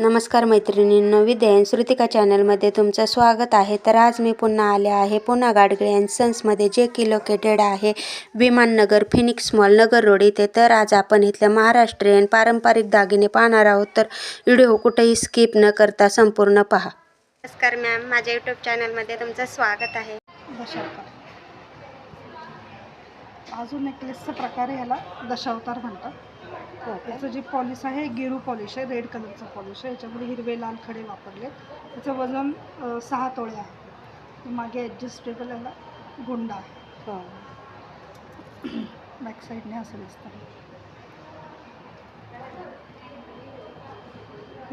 नमस्कार मैत्रिणींनो विद्या श्रुतिका चॅनलमध्ये तुमचं स्वागत आहे. तर आज मी पुन्हा आले आहे पुन्हा गाडगिळे अँड सन्समध्ये जे की लोकेटेड आहे Vimannagar Phoenix mall Nagar road इथे. तर आज आपण इथल्या महाराष्ट्रीयन पारंपरिक दागिने पाहणार आहोत. तर व्हिडिओ कुठेही स्किप न करता संपूर्ण पहा. नमस्कार मॅम माझ्या यूट्यूब चॅनलमध्ये तुमचं स्वागत आहे. अजून नेकलेसचा प्रकार ह्याला दशावतार म्हणतात. हो याचं जे पॉलिश आहे गेरू पॉलिश आहे रेड कलरचं पॉलिश आहे. याच्यामध्ये हिरवे लाल खडे वापरले त्याचं वजन अं, सहा तोळे आहे. मागे ॲडजस्टेबल याला गुंडा आहे. हो. बॅक साईडने असं दिसतं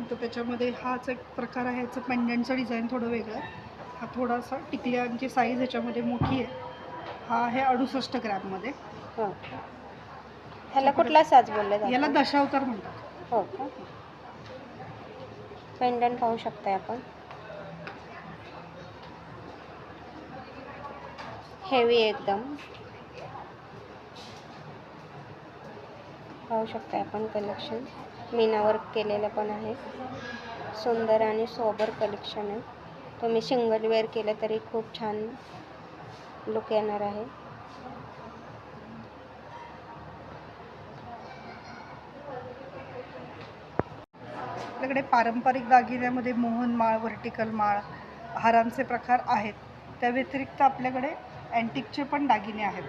तर त्याच्यामध्ये हाच एक प्रकार आहे. याचं पेंडंटचं डिझाईन थोडं वेगळं आहे. हा थोडासा टिकल्यांची साईज ह्याच्यामध्ये मोठी आहे. हा आहे अडुसष्ट ग्रॅममध्ये हो. ह्याला कुठला साज बोलले याला दशावतार म्हणतात. हो का? पेंडंट पाहू शकताय आपण. हेवी एकदम. पाहू शकताय आपण कलेक्शन मीना वर्क केलेलं पण आहे. सुंदर आणि सोबर कलेक्शन आहे. तुम्ही सिंगल वेअर केलं तरी खूप छान लुक येणार आहे. आपल्याकडे पारंपरिक दागिन्यामध्ये मोहन माळ व्हर्टिकल माळ हारांचे प्रकार आहेत. त्या व्यतिरिक्त आपल्याकडे अँटिकचे पण दागिने आहेत.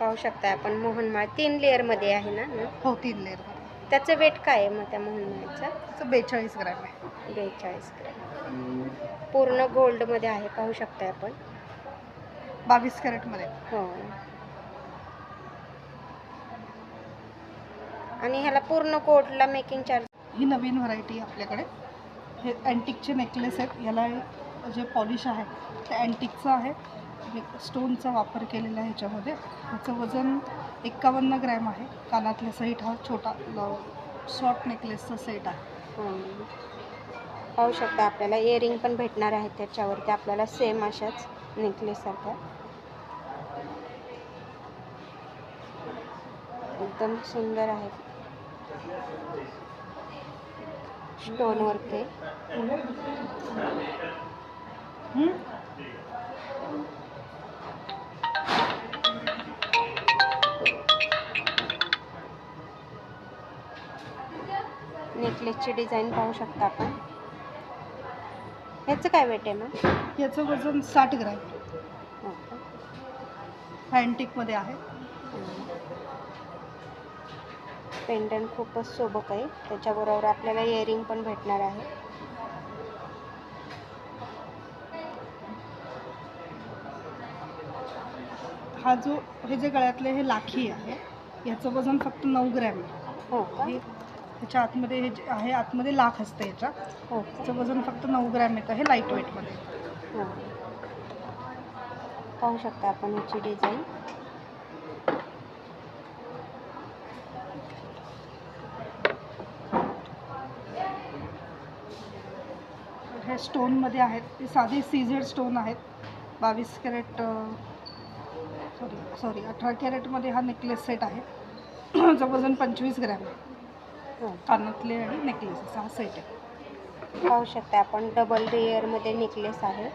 पाहू शकताय आपण मोहनमाळ तीन लेअरमध्ये आहे ना? हो तीन लेअरमध्ये त्याचं वेट काय आहे मग त्या मोहनमाळचं त्याचं बेचाळीस ग्रॅम आहे. बेचाळीस ग्रॅम. पूर्ण गोल्डमध्ये आहे पाहू शकताय आपण. बावीस कॅरेटमध्ये हो. आणि ह्याला पूर्ण कोटला मेकिंग चार्ज ही नवीन व्हरायटी आहे आपल्याकडे. हे अँटिकचे नेकलेस आहेत. याला जे पॉलिश आहे ते अँटिकचं आहे. स्टोनचा वापर केलेला आहे ह्याच्यामध्ये. ह्याचं वजन एक्कावन्न ग्रॅम आहे. कानातल्या सेट हा छोटा शॉर्ट नेकलेसचा सेट आहे. पाहू शकता आपल्याला इयरिंग पण भेटणार आहेत त्याच्यावरती. आपल्याला सेम अशाच नेकलेससारख्या एकदम सुंदर आहे. स्टोन हं? नेकलेसची डिझाईन पाहू शकता आपण. ह्याचं काय वेट आहे मग याचं वजन साठ ग्रॅम. हो का? हा अँटिकमध्ये आहे पेंडंट खूपच सोबक आहे. त्याच्याबरोबर आपल्याला इयरिंग पण भेटणार आहे. हा जो हे जे गळ्यातले हे लाखी आहे याचं वजन फक्त नऊ ग्रॅम आहे. हो का? हे ह्याच्या आतमध्ये हे जे आहे आतमध्ये लाख असतं याच्या. हो. त्याचं वजन फक्त नऊ ग्रॅम येतं हे लाइट वेटमध्ये हो. पाहू शकता आपण याची डिझाईन हे स्टोनमध्ये आहेत. ते साधे सीझेड स्टोन आहेत. बावीस कॅरेट सॉरी सॉरी अठरा कॅरेटमध्ये हा नेकलेस सेट आहे. याचं वजन पंचवीस ग्रॅम आहे. हो. कानातले आणि नेकलेस हा सेट आहे. पाहू शकता आपण डबलमध्ये नेकलेस आहे.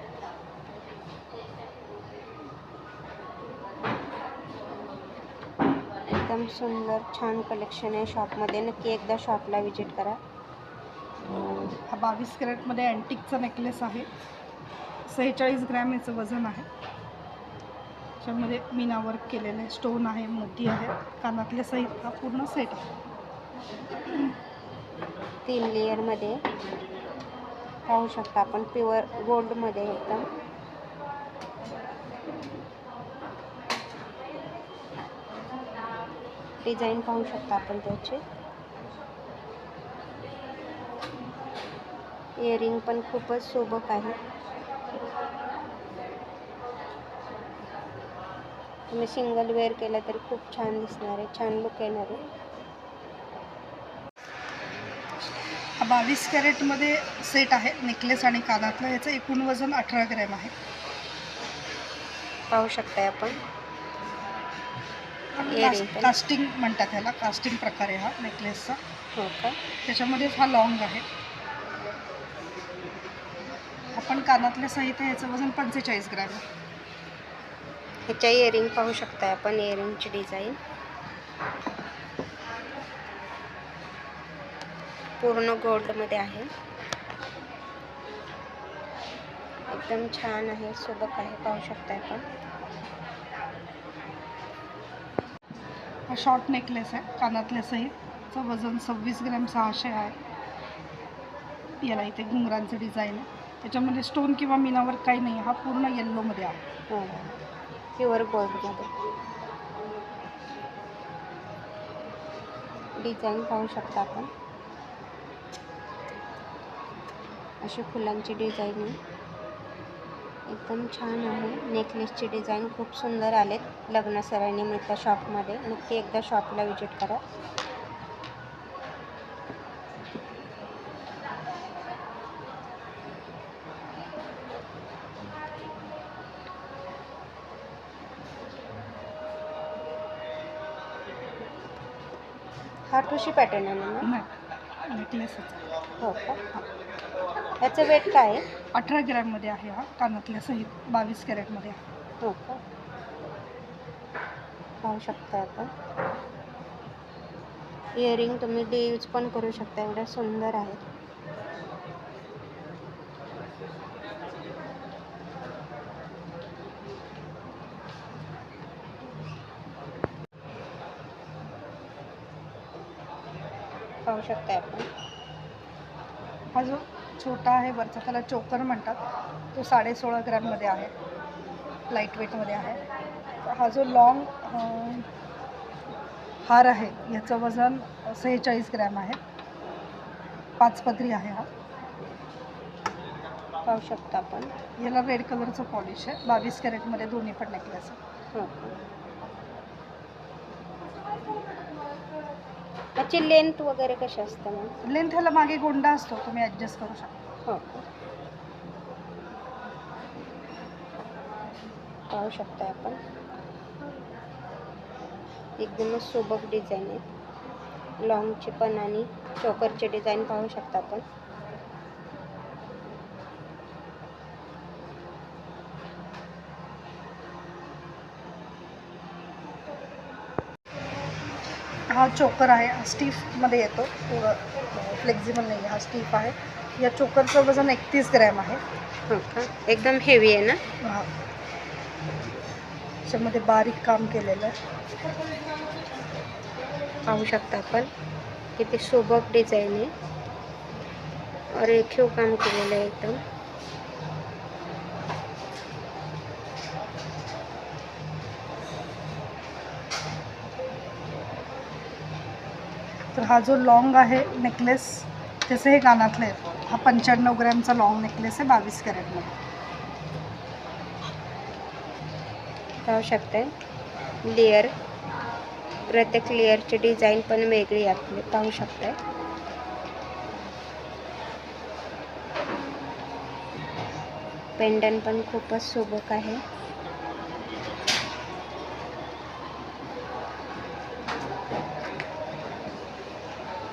एकदम सुंदर छान कलेक्शन आहे. शॉपमध्ये नक्की एकदा शॉपला व्हिजिट करा. हा बावीस कॅरेटमध्ये अँटिकचा नेकलेस आहे. सेहेचाळीस ग्रॅम याचं वजन आहे. त्याच्यामध्ये मीना वर्क केलेलं आहे. स्टोन आहे मोती आहे. कानातल्या सहित हा पूर्ण सेट आहे. तीन लेअरमध्ये पाहू शकता आपण. प्युअर गोल्डमध्ये एकदम. डिझाईन पाहू शकता आपण त्याचे. इयरिंग पण खूपच सोबक आहे. तुम्ही सिंगल वेअर केलं तरी खूप छान दिसणार आहे छान लुक येणार आहे. बावीस कॅरेटमध्ये सेट आहे नेकलेस आणि कानातलं याचं एकूण वजन अठरा ग्रॅम आहे. पाहू शकताय आपण. कास्टिंग म्हणतात ह्याला कास्टिंग प्रकार आहे हा नेकलेसचा हो का? त्याच्यामध्येच हा लॉंग आहे. आपण कानातले सहित आहे ह्याचं वजन पंचेचाळीस ग्रॅम आहे. ह्याच्या इयरिंग पाहू शकताय आपण इयरिंगची डिझाईन पूर्ण गोल्डमध्ये आहे. एकदम छान आहे सोबत आहे पाहू शकताय आपण. हा शॉर्ट नेकलेस आहे कानातले सहितचं वजन सव्वीस ग्रॅम सहाशे आहे. याला इथे घुंगरांचं डिझाईन आहे. त्याच्यामध्ये स्टोन किंवा मीनावर काही नाही हा पूर्ण येल्लोमध्ये आहे. हो. प्युअर गोल्डमध्ये डिझाईन पाहू शकता आपण. अशी फुलांची डिझाईन आहे. एकदम छान आहे. नेकलेसची डिझाईन खूप सुंदर आलेत. लग्न सरांनी सराईनिमित्त शॉपमध्ये नक्की एकदा शॉपला विजिट करा. हा ठुशी पॅटर्न आहे ना? नाही नेकलेसच हो का? याचं वेट काय आहे? अठरा ग्रॅममध्ये आहे हा कानातल्या सहित बावीस कॅरेटमध्ये आहे. हो का? पाहू शकता आपण इयरिंग तुम्ही डे यूज पण करू शकता एवढ्या सुंदर आहेत पाहू शकता आपण. हा जो छोटा आहे वरचा त्याला चोकर म्हणतात. तो साडे सोळा ग्रॅममध्ये आहे. लाइट वेटमध्ये आहे. हा जो लॉंग हार आहे याचं वजन सेहेचाळीस ग्रॅम आहे. पाच पदरी आहे हा. पाहू शकता आपण. याला रेड कलरचं पॉलिश आहे. बावीस कॅरेटमध्ये दोन्ही पण नेकलेस आहे हो का याची लेंथ वगैरे कशी असते मग? लेंथ ह्याला मागे गोंडा असतो तुम्ही ॲडजस्ट करू शकता. हो. का पाहू शकता आपण. एकदमच सोबत डिझाईन आहे लॉंगची पण आणि चोकरची डिझाईन पाहू शकता आपण. हा चोकर आहे हा स्टीफमध्ये येतो. थोडं फ्लेक्झिबल नाही आहे हा स्टीफ आहे. या चोकरचं वजन एकतीस ग्रॅम आहे. हो का एकदम हेवी आहे ना? हा. त्याच्यामध्ये बारीक काम केलेलं. आहे पाहू शकता आपण. किती सोबत डिझाईन आहे. रेखीव काम केलेलं आहे एकदम. तर हा जो लॉंग आहे नेकलेस त्याचे हे कानातले आहेत हा पंच्याण्णव ग्रॅमचा लॉंग नेकलेस आहे बावीस कॅरेटमध्ये पाहू शकते लेअर प्रत्येक लेअरची डिझाईन पण वेगळी आपली. पाहू शकते पेंडन पण खूपच सुबक आहे.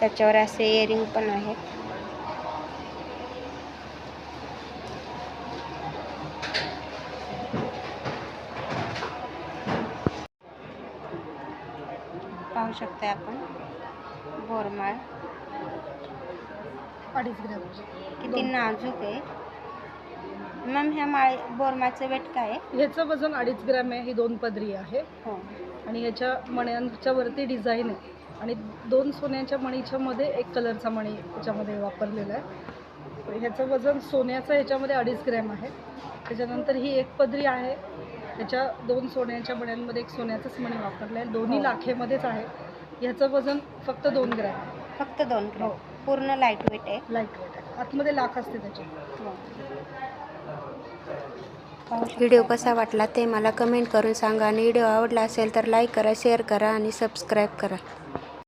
त्याच्यावर असे इयरिंग पण आहेत. पाहू शकताय आपण. बोरमाळ. अडीच ग्रॅम. किती नाजूक आहे. मॅम ह्या माळे बोरमाचं वेट काय आहे? ह्याचं वजन अडीच ग्रॅम आहे ही दोन पदरी आहे. हो. आणि ह्याच्या मण्यांच्या वरती डिझाईन आहे. आणि दोन सोन्याच्या मणीच्या मध्ये एक कलरचा मणी ह्याच्यामध्ये वापरलेला आहे. ह्याचं वजन सोन्याचं ह्याच्यामध्ये अडीच ग्रॅम आहे. त्याच्यानंतर ही एक पदरी आहे. त्याच्या दोन सोन्याच्या मण्यांमध्ये एक सोन्याचंच मणी वापरलं आहे. दोन्ही हो. लाखेमध्येच आहे. ह्याचं वजन फक्त दोन ग्रॅम. आहे फक्त दोन ग्रॅम. हो. पूर्ण लाइट वेट आहे. लाइट वेट आहे. आतमध्ये लाख असते त्याची. व्हिडिओ कसा वाटला ते मला कमेंट करून सांगा. आणि व्हिडिओ आवडला असेल तर लाईक करा शेअर करा आणि सबस्क्राईब करा.